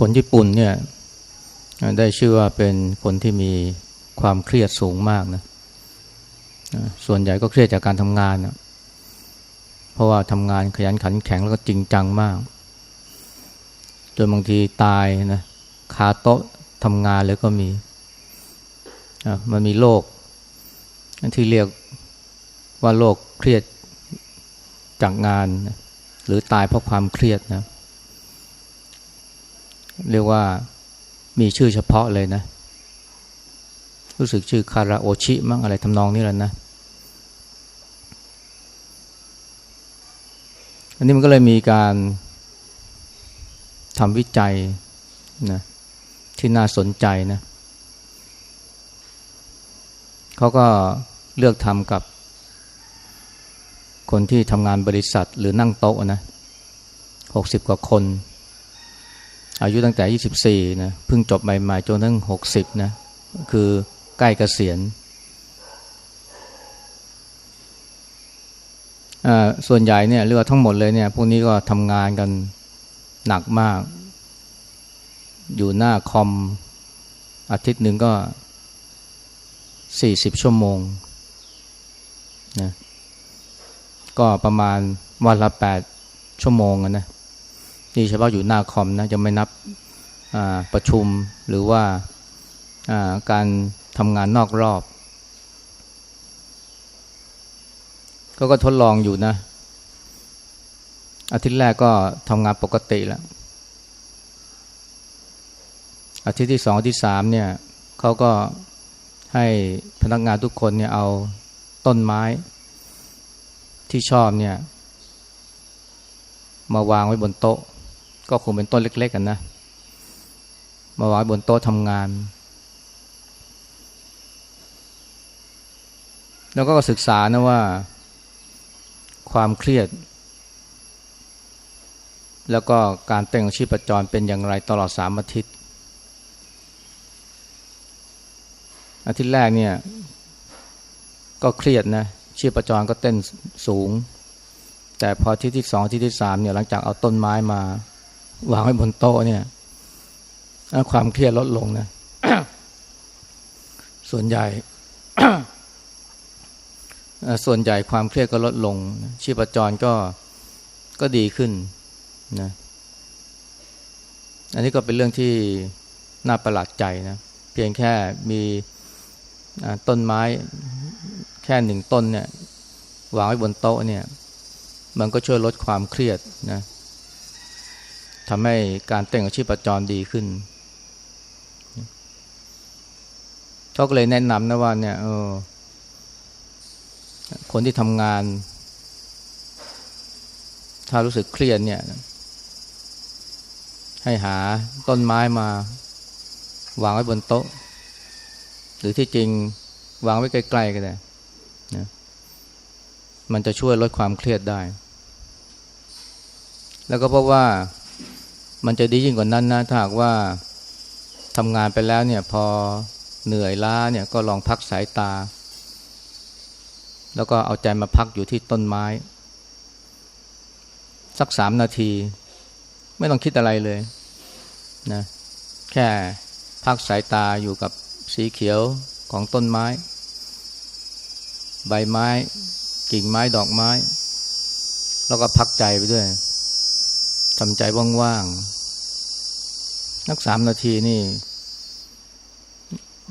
คนญี่ปุ่นเนี่ยได้ชื่อว่าเป็นคนที่มีความเครียดสูงมากนะ ส่วนใหญ่ก็เครียดจากการทำงานนะเพราะว่าทำงานขยันขันแข็งแล้วก็จริงจังมาก จนบางทีตายนะคาโต๊ะทำงานเลยก็มี มันมีโรคที่เรียกว่าโรคเครียดจากงาน หรือตายเพราะความเครียดนะ เรียกว่ามีชื่อเฉพาะเลยนะ รู้สึกชื่อคาราโอชิมั้งอะไรทำนองนี้แหละนะ อันนี้มันก็เลยมีการทำวิจัยนะที่น่าสนใจนะเขาก็เลือกทำกับคนที่ทำงานบริษัทหรือนั่งโต๊ะนะหกสิบกว่าคน อายุตั้งแต่ 24นะเพิ่งจบใหม่ๆจนถึง60นะคือใกล้เกษียณส่วนใหญ่เนี่ยเรียกว่าทั้งหมดเลยเนี่ยพวกนี้ก็ทำงานกันหนักมาก อยู่หน้าคอมอาทิตย์หนึ่งก็ 40 ชั่วโมงนะก็ประมาณวันละ 8 ชั่วโมงนะ นี่เฉพาะอยู่หน้าคอมนะจะไม่นับประชุมหรือว่าการทำงานนอกรอบ ก็ก็ทดลองอยู่นะ อาทิตย์แรกก็ทำงานปกติแล้ว อาทิตย์ที่สองที่สามเนี่ยเขาก็ให้พนักงานทุกคนเนี่ยเอาต้นไม้ที่ชอบเนี่ย มาวางไว้บนโต๊ะ ก็คงเป็นต้นเล็กๆกันนะ มาวางบนโต๊ะทำงาน แล้วก็ศึกษานะว่า ความเครียด แล้วก็การเต้นของชีพจรเป็นอย่างไรตลอดสามอาทิตย์ อาทิตย์แรกเนี่ย ก็เครียดนะ ชีพจรก็เต้นสูงแต่พอที่ที่สองที่ที่สามเนี่ยหลังจากเอาต้นไม้มา วางไว้บนโต๊ะเนี่ยความเครียดลดลงนะ ส่วนใหญ่ ส่วนใหญ่ความเครียดก็ลดลง ชีพจรก็ก็ดีขึ้นนะอันนี้ก็เป็นเรื่องที่น่าประหลาดใจนะ เพียงแค่มีต้นไม้แค่หนึ่งต้นเนี่ย วางไว้บนโต๊ะเนี่ย มันก็ช่วยลดความเครียดนะ ทำให้การเต้นของชีพจรดีขึ้นเขาก็เลยแนะนำนะว่าเนี่ยเออคนที่ทำงาน ถ้ารู้สึกเครียดเนี่ย ให้หาต้นไม้มา วางไว้บนโต๊ะ หรือที่จริงวางไว้ใกล้ๆก็ได้นะมันจะช่วยลดความเครียดได้ แล้วก็เพราะว่า มันจะดียิ่งกว่านั้นนะถ้าหากว่าทำงานไปแล้วเนี่ยพอเหนื่อยล้าเนี่ยก็ลองพักสายตา แล้วก็เอาใจมาพักอยู่ที่ต้นไม้ สักสามนาที ไม่ต้องคิดอะไรเลยนะแค่พักสายตาอยู่กับสีเขียวของต้นไม้ ใบไม้ กิ่งไม้ดอกไม้ แล้วก็พักใจไปด้วย ทำใจว่างๆ นักสามนาทีนี่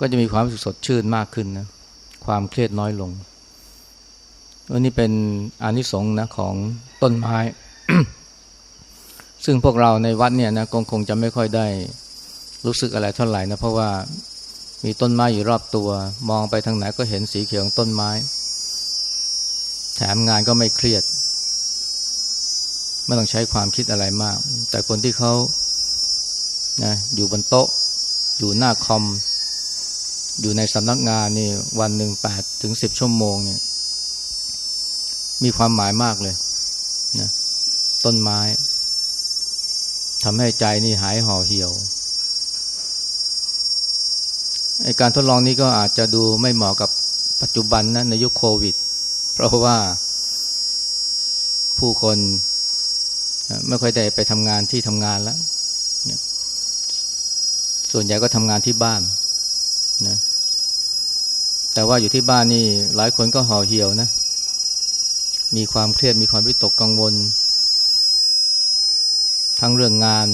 ก็จะมีความรู้สึกสดชื่นมากขึ้นนะ ความเครียดน้อยลงอันนี้เป็นอานิสงส์นะของต้นไม้ ซึ่งพวกเราในวัดเนี่ยนะคงคงจะไม่ค่อยได้รู้สึกอะไรเท่าไหร่นะ เพราะว่ามีต้นไม้อยู่รอบตัว มองไปทางไหนก็เห็นสีเขียวของต้นไม้ แถมงานก็ไม่เครียด ไม่ต้องใช้ความคิดอะไรมาก แต่คนที่เขานะอยู่บนโต๊ะ อยู่หน้าคอม อยู่ในสำนักงานนี่วันหนึ่งแปดถึงสิบชั่วโมงเนี่ย มีความหมายมากเลยนะต้นไม้ทำให้ใจนี่หายห่อเหี่ยวไอการทดลองนี้ก็อาจจะดูไม่เหมาะกับปัจจุบันนะในยุคโควิด เพราะว่าผู้คน ไม่ค่อยได้ไปทำงานที่ทำงานแล้วส่วนใหญ่ก็ทำงานที่บ้านนะแต่ว่าอยู่ที่บ้านนี่หลายคนก็ห่อเหี่ยวนะ มีความเครียดมีความวิตกกังวล ทั้งเรื่องงาน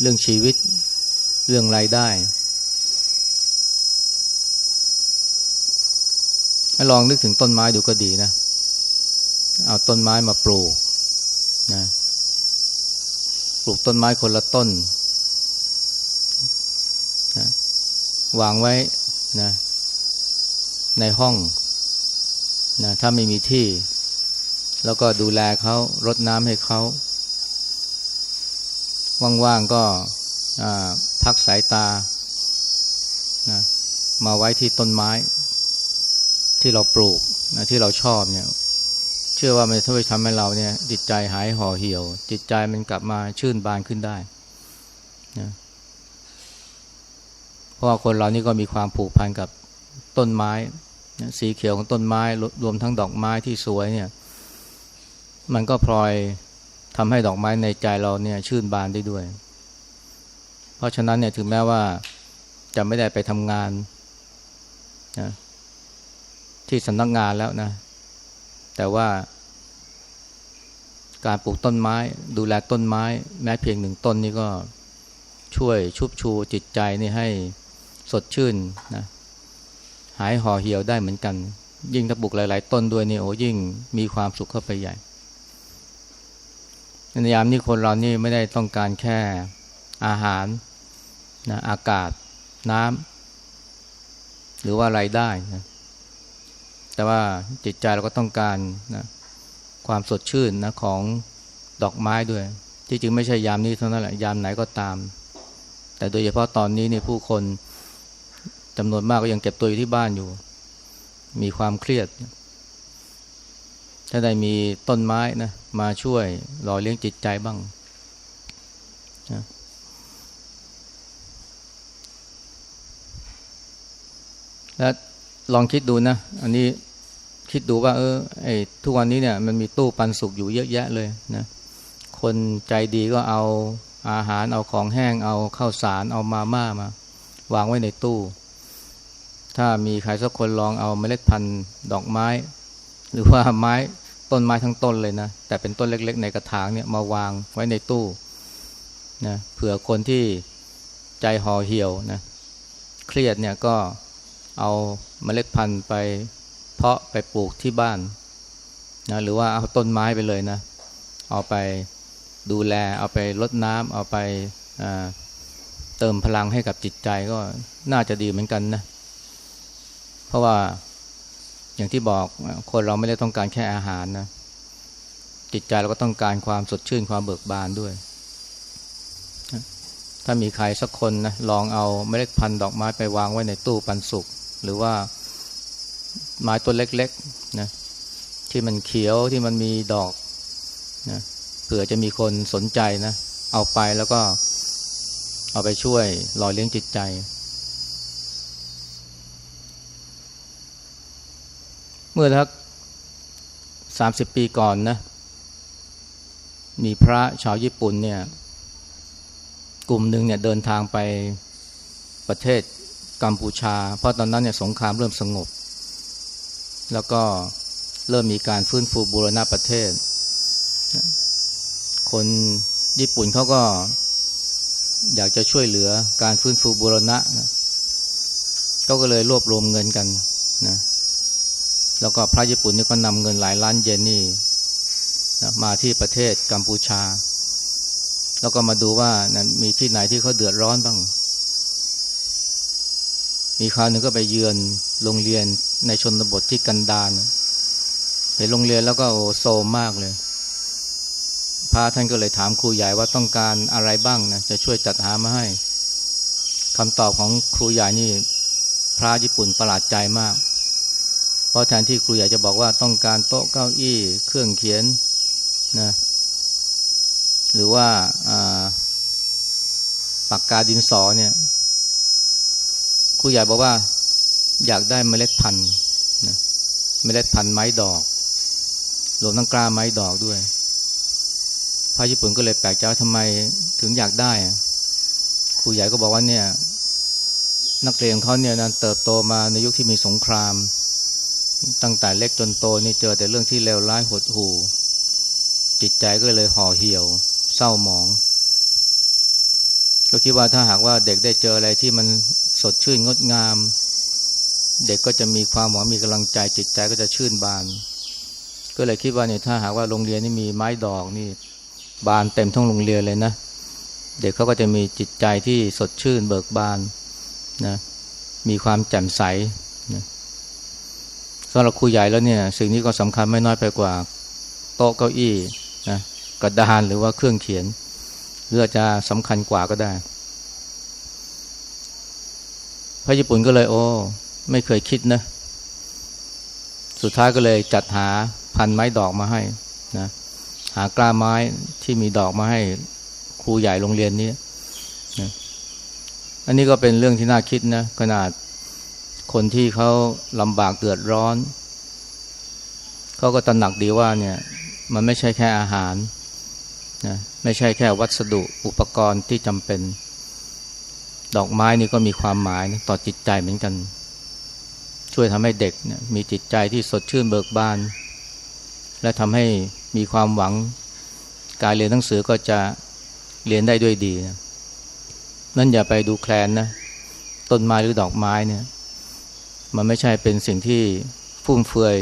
เรื่องชีวิต เรื่องรายได้ให้ลองนึกถึงต้นไม้ดูก็ดีนะ เอาต้นไม้มาปลูกนะ ปลูกต้นไม้คนละต้นนะวางไว้นะในห้องนะถ้าไม่มีที่ แล้วก็ดูแลเขารดน้ำให้เขาว่างๆก็พักสายตานะมาไว้ที่ต้นไม้ ที่เราปลูกนะที่เราชอบเนี่ย ชื่อว่ามันจะทำให้เราเนี่ยจิตใจหายห่อเหี่ยว จิตใจมันกลับมาชื่นบานขึ้นได้นะเพราะว่าคนเรานี่ก็มีความผูกพันกับต้นไม้สีเขียวของต้นไม้รวมทั้งดอกไม้ที่สวยเนี่ย มันก็พลอยทำให้ดอกไม้ในใจเราเนี่ยชื่นบานได้ด้วย เพราะฉะนั้นเนี่ยถึงแม้ว่าจะไม่ได้ไปทำงานนะที่สำนักงานแล้วนะ แต่ว่า การปลูกต้นไม้ ดูแลต้นไม้ แม้เพียงหนึ่งต้นนี่ก็ช่วยชุบชูจิตใจนี่ให้สดชื่นนะหายห่อเหี่ยวได้เหมือนกัน ยิ่งถ้าปลูกหลาย ๆ ต้นด้วยนี่โอ้ยิ่งมีความสุขเข้าไปใหญ่ในยามนี้คนเรานี่ไม่ได้ต้องการแค่อาหารนะอากาศน้ำหรือว่าไรายได้นะ แต่ว่าจิตใจเราก็ต้องการนะความสดชื่นนะของดอกไม้ด้วย ที่จริงไม่ใช่ยามนี้เท่านั้นแหละยามไหนก็ตาม แต่โดยเฉพาะตอนนี้นี่ผู้คนจำนวนมากก็ยังเก็บตัวอยู่ที่บ้านอยู่ มีความเครียด ถ้าได้มีต้นไม้นะมาช่วยหล่อเลี้ยงจิตใจบ้างนะแล้ว ลองคิดดูนะ อันนี้คิดดูว่า เออไอ้ทุกวันนี้เนี่ยมันมีตู้ปันสุกอยู่เยอะแยะเลยนะคนใจดีก็เอาอาหารเอาของแห้งเอาข้าวสารเอามาม่ามา วางไว้ในตู้ ถ้ามีใครสักคนลองเอาเมล็ดพันธุ์ดอกไม้ หรือว่าไม้ต้นไม้ทั้งต้นเลยนะ แต่เป็นต้นเล็ก ๆ ในกระถางเนี่ยมาวางไว้ในตู้นะเผื่อคนที่ใจห่อเหี่ยวนะเครียดเนี่ยก็ เอาเมล็ดพันธุ์ไปเพาะไปปลูกที่บ้านนะหรือว่าเอาต้นไม้ไปเลยนะ เอาไปดูแล เอาไปรดน้ำเอาไปเติมพลังให้กับจิตใจก็น่าจะดีเหมือนกันนะ เพราะว่าอย่างที่บอกคนเราไม่ได้ต้องการแค่อาหารนะ จิตใจเราก็ต้องการความสดชื่นความเบิกบานด้วย ถ้ามีใครสักคนนะลองเอาเมล็ดพันธุ์ดอกไม้ไปวางไว้ในตู้ปันสุก หรือว่าไม้ต้นเล็กๆนะที่มันเขียวที่มันมีดอกนะเผื่อจะมีคนสนใจนะเอาไปแล้วก็เอาไปช่วยหล่อเลี้ยงจิตใจ เมื่อทักสามสิบปีก่อนนะ มีพระชาวญี่ปุ่นเนี่ย กลุ่มหนึ่งเนี่ยเดินทางไปประเทศ กัมพูชา เพราะตอนนั้นเนี่ยสงครามเริ่มสงบ แล้วก็เริ่มมีการฟื้นฟูบูรณะประเทศ คนญี่ปุ่นเขาก็อยากจะช่วยเหลือการฟื้นฟูบูรณะนะเขาก็เลยรวบรวมเงินกันนะแล้วก็พระญี่ปุ่นนี่ก็นำเงินหลายล้านเยนนี่นะมาที่ประเทศกัมพูชา แล้วก็มาดูว่านะมีที่ไหนที่เขาเดือดร้อนบ้าง มีคราวหนึ่งก็ไปเยือนโรงเรียนในชนบทที่กันดารเห็นโรงเรียนแล้วก็โโซมมากเลยพระท่านก็เลยถามครูใหญ่ว่าต้องการอะไรบ้างนะจะช่วยจัดหามาให้คำตอบของครูใหญ่นี่ พระญี่ปุ่นประหลาดใจมาก เพราะแทนที่ครูอยากจะบอกว่าต้องการโต๊ะเก้าอี้ เครื่องเขียนนะหรือว่าปากกาดินสอเนี่ย ครูใหญ่บอกว่าอยากได้เมล็ดพันธุ์นะเมล็ดพันธุ์ไม้ดอกรวมทั้งกล้าไม้ดอกด้วยพระญี่ปุ่นก็เลยแปลกใจว่าทำไมถึงอยากได้ครูใหญ่ก็บอกว่าเนี่ย นักเรียนเขาเนี่ยนะเติบโตมาในยุคที่มีสงคราม ตั้งแต่เล็กจนโตนี่เจอแต่เรื่องที่เลวร้ายหดหู่จิตใจก็เลยห่อเหี่ยว เศร้าหมอง ก็คิดว่าถ้าหากว่าเด็กได้เจออะไรที่มัน สดชื่นงดงาม เด็กก็จะมีความหวังมีกำลังใจจิตใจก็จะชื่นบาน ก็เลยคิดว่าเนี่ยถ้าหากว่าโรงเรียนนี่มีไม้ดอกนี่บานเต็มทั้งโรงเรียนเลยนะ เด็กเขาก็จะมีจิตใจที่สดชื่นเบิกบานนะมีความแจ่มใสนะสำหรับครูใหญ่แล้วเนี่ยสิ่งนี้ก็สำคัญไม่น้อยไปกว่าโต๊ะเก้าอี้นะกระดานหรือว่าเครื่องเขียนหรืออาจจะสำคัญกว่าก็ได้ พระญี่ปุ่นก็เลยโอ้ไม่เคยคิดนะ สุดท้ายก็เลยจัดหาพันไม้ดอกมาให้นะหากล้าไม้ที่มีดอกมาให้ครูใหญ่โรงเรียนนี้นะอันนี้ก็เป็นเรื่องที่น่าคิดนะขนาดคนที่เขาลำบากเดือดร้อน เขาก็ตระหนักดีว่าเนี่ยมันไม่ใช่แค่อาหารนะไม่ใช่แค่วัสดุอุปกรณ์ที่จำเป็น ดอกไม้นี่ก็มีความหมายนะต่อจิตใจเหมือนกัน ช่วยทำให้เด็กเนี่ยมีจิตใจที่สดชื่นเบิกบาน และทำให้มีความหวังการเรียนหนังสือก็จะเรียนได้ด้วยดีนะนั่นอย่าไปดูแคลนนะต้นไม้หรือดอกไม้เนี่ยมันไม่ใช่เป็นสิ่งที่ฟุ่มเฟือย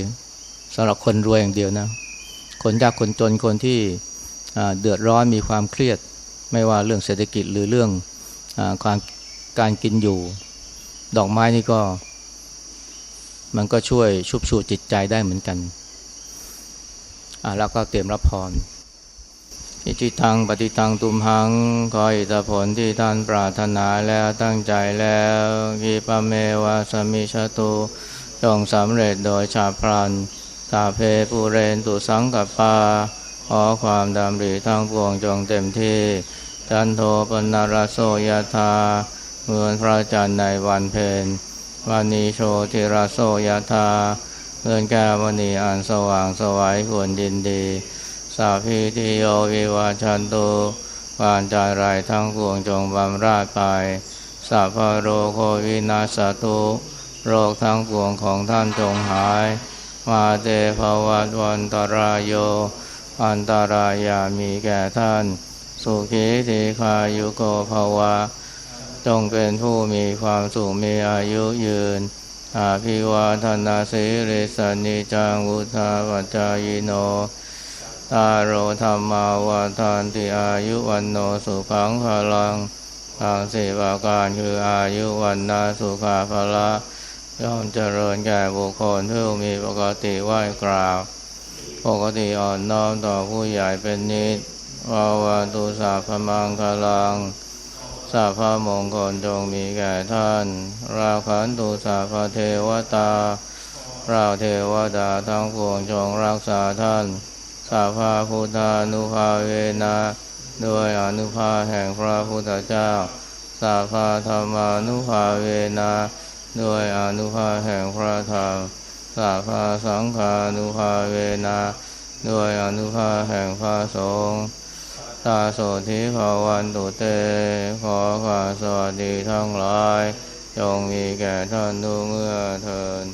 สำหรับคนรวยอย่างเดียวนะ คนยากคนจนคนที่เดือดร้อนมีความเครียด ไม่ว่าเรื่องเศรษฐกิจหรือเรื่องอการ การกินอยู่ ดอกไม้นี่ก็ มันก็ช่วยชุบชูจิตใจได้เหมือนกันอ่าแล้วก็เตรียมรับพรอิจิตังปฏิตังตุมหังขออิทธผลที่ท่านปรารถนาแล้วตั้งใจแล้วกิปเมวะสมิชตุจงสำเร็จโดยชาพลันตาเพปูเรนตุสังกัปปาขอความดำริทั้งปวงจงเต็มที่จันโทปนารโสยธา เหมือนพระจันทร์ในวันเพ็ญวันนี้โชติราโสยธาเงินแก้วมณีอันสว่างสวัยควรดินดี สาพีติโยวิวาชันตุวานจารายทั้งปวงจงบำราดไปสัพพโรโควินาสตุโรคทั้งปวงของท่านจงหาย มาเตภวัตวันตรายโย อันตรายามีแก่ท่าน สุขีทีคายุโกภวะ จงเป็นผู้มีความสุขมีอายุยืน อาภิวาทนาสิริสนิจังวุธาปัจจายโนตาโรธรรมาวาทานติอายุวันโนสุขังพลังทางสี่ประการคืออายุวันนาสุขาภละย่อมเจริญแก่บุคคลผู้มีปกติไหวกราบ ปกติอ่อนน้อมต่อผู้ใหญ่เป็นนิดวาวาตุสาพมังคลัง สาพมงคลจงมีแก่ท่าน ราขันตุสาพเทวตา ราเทวดาทั้งปวงจงรักษาท่าน สาภาพุทธานุภาเวนะด้วยอนุภาแห่งพระพุทธเจ้า สาภาธรรมานุภาเวนะด้วยอนุภาแห่งพระธรรม สาภาสังฆานุภาเวนะด้วยอนุภาแห่งพระสงฆ์ ตาโสธิภาวันตุเต ขอความสวัสดีทั้งหลาย จงมีแก่ท่านทุกเมื่อเทิน